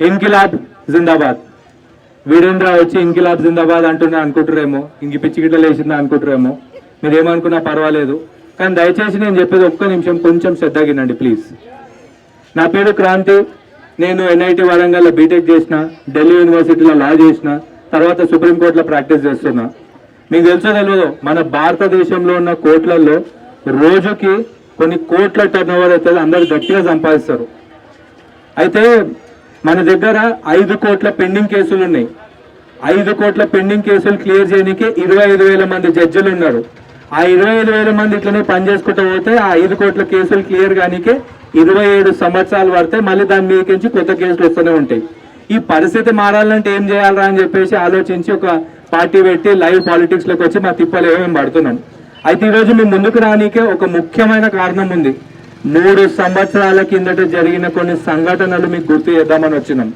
ఇన్కిలాబ్ జిందాబాద్. వీరేంద్ర వచ్చి ఇంకిలాబ్ జిందాబాద్ అంటున్నా అనుకుంటారేమో. ఇంక పిచ్చి గిట్ల లేచిందా అనుకుంటారేమో. మీరు ఏమనుకున్నా పర్వాలేదు. కానీ దయచేసి నేను చెప్పేది ఒక్క నిమిషం కొంచెం శ్రద్ధగినండి ప్లీజ్. నా పేరు క్రాంతి. నేను ఎన్ఐటి వరంగల్లో బీటెక్ చేసిన ఢిల్లీ యూనివర్సిటీలో లా చేసిన తర్వాత సుప్రీంకోర్టులో ప్రాక్టీస్ చేస్తున్నా. మీకు తెలుసో తెలియదు మన భారతదేశంలో ఉన్న కోర్టులలో రోజుకి కొన్ని కోట్ల టర్న్ ఓవర్ అవుతుంది అందరు గట్టిగా సంపాదిస్తారు. అయితే మన దగ్గర ఐదు కోట్ల పెండింగ్ కేసులు ఉన్నాయి. ఐదు కోట్ల పెండింగ్ కేసులు క్లియర్ చేయడానికి ఇరవై ఐదు వేల మంది జడ్జిలు ఉన్నారు. ఆ ఇరవై ఐదు వేల మంది ఇట్లనే పని చేసుకుంటూ పోతే ఆ ఐదు కోట్ల కేసులు క్లియర్ కానీకే ఇరవై ఏడు సంవత్సరాలు పడితే మళ్ళీ దాని మీదకించి కొత్త కేసులు వస్తూనే ఉంటాయి. ఈ పరిస్థితి మారాలంటే ఏం చేయాలరా అని చెప్పేసి ఆలోచించి ఒక పార్టీ పెట్టి లైవ్ పాలిటిక్స్లోకి వచ్చి మా తిప్పలు ఏమేమి పడుతున్నాం. అయితే ఈరోజు మేము ముందుకు రానికే ఒక ముఖ్యమైన కారణం ఉంది. మూడు సంవత్సరాల కిందట జరిగిన కొన్ని సంఘటనలు మీకు గుర్తు చేద్దామని వచ్చినాం.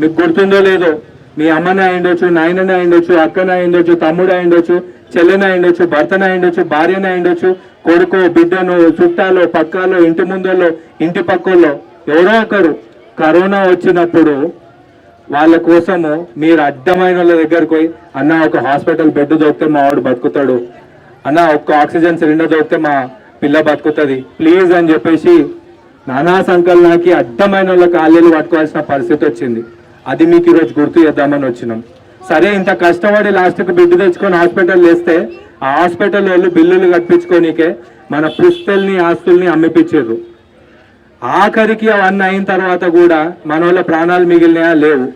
మీకు గుర్తుందో లేదో మీ అమ్మని అయిండొచ్చు నాయనని అయిండొచ్చు అక్కన అయిండొచ్చు తమ్ముడు అయిండొచ్చు చెల్లెని అయిండొచ్చు భర్తని అయిండొచ్చు భార్యని అయిండొచ్చు కొడుకు బిడ్డను చుట్టాలో పక్కాలో ఇంటి ముందలో ఇంటి పక్కల్లో ఎవరో ఒకరు కరోనా వచ్చినప్పుడు వాళ్ళ కోసము మీరు అడ్డమైన వాళ్ళ దగ్గరకు పోయి అన్న ఒక హాస్పిటల్ బెడ్ దొరికితే మా వాడు బతుకుతాడు. అన్న ఒక్క ఆక్సిజన్ సిలిండర్ దొరికితే మా పిల్ల బతుకుతుంది. ప్లీజ్ అని చెప్పేసి నానా సంకలనాకి అడ్డమైన వాళ్ళ కాళ్ళని పట్టుకోవాల్సిన పరిస్థితి వచ్చింది. అది మీకు ఈరోజు గుర్తు చేద్దామని వచ్చినాం. సరే ఇంత కష్టపడి లాస్ట్కి బిడ్డ తెచ్చుకొని హాస్పిటల్ వేస్తే ఆ హాస్పిటల్ వాళ్ళు బిల్లులు కట్టించుకోనికే మన పుస్తల్ని ఆస్తుల్ని అమ్మిపించారు ఆఖరికి అవన్నీ అయిన తర్వాత కూడా మన వాళ్ళ ప్రాణాలు మిగిలినాయా లేవు.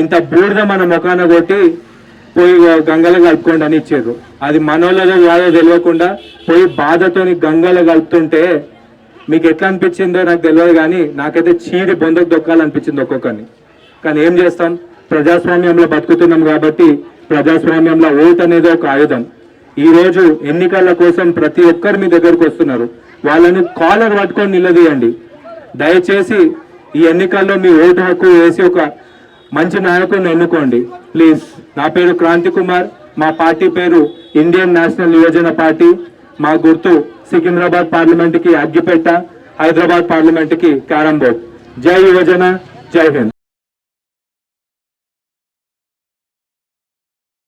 ఇంత బూడిద మన ముఖాన కొట్టి పోయి గంగలో కలుపుకోండి అని ఇచ్చారు. అది మనోళ్ళదో కాదో తెలియకుండా పోయి బాధతోని గంగలో కలుపుతుంటే మీకు ఎట్లా అనిపించిందో నాకు తెలియదు కానీ నాకైతే చీడి బొందకు దొక్కాలనిపించింది ఒక్కొక్కరిని. కానీ ఏం చేస్తాం? ప్రజాస్వామ్యంలో బతుకుతున్నాం కాబట్టి ప్రజాస్వామ్యంలో ఓట్ అనేది ఒక ఆయుధం. ఈరోజు ఎన్నికల కోసం ప్రతి ఒక్కరు మీ దగ్గరకు వస్తున్నారు. వాళ్ళని కాలర్ పట్టుకొని నిలదీయండి. దయచేసి ఈ ఎన్నికల్లో మీ ఓటు హక్కు వేసి ఒక మంచి నాయకుడిని ఎన్నుకోండి. ప్లీజ్ నా పేరు క్రాంతి కుమార్. మా పార్టీ పేరు ఇండియన్ నేషనల్ యువజన పార్టీ. మా గుర్తు సికింద్రాబాద్ పార్లమెంట్కి అగ్గిపెట్ట హైదరాబాద్ పార్లమెంట్కి క్యారం బోర్డ్. జై యువజన జై హింద్.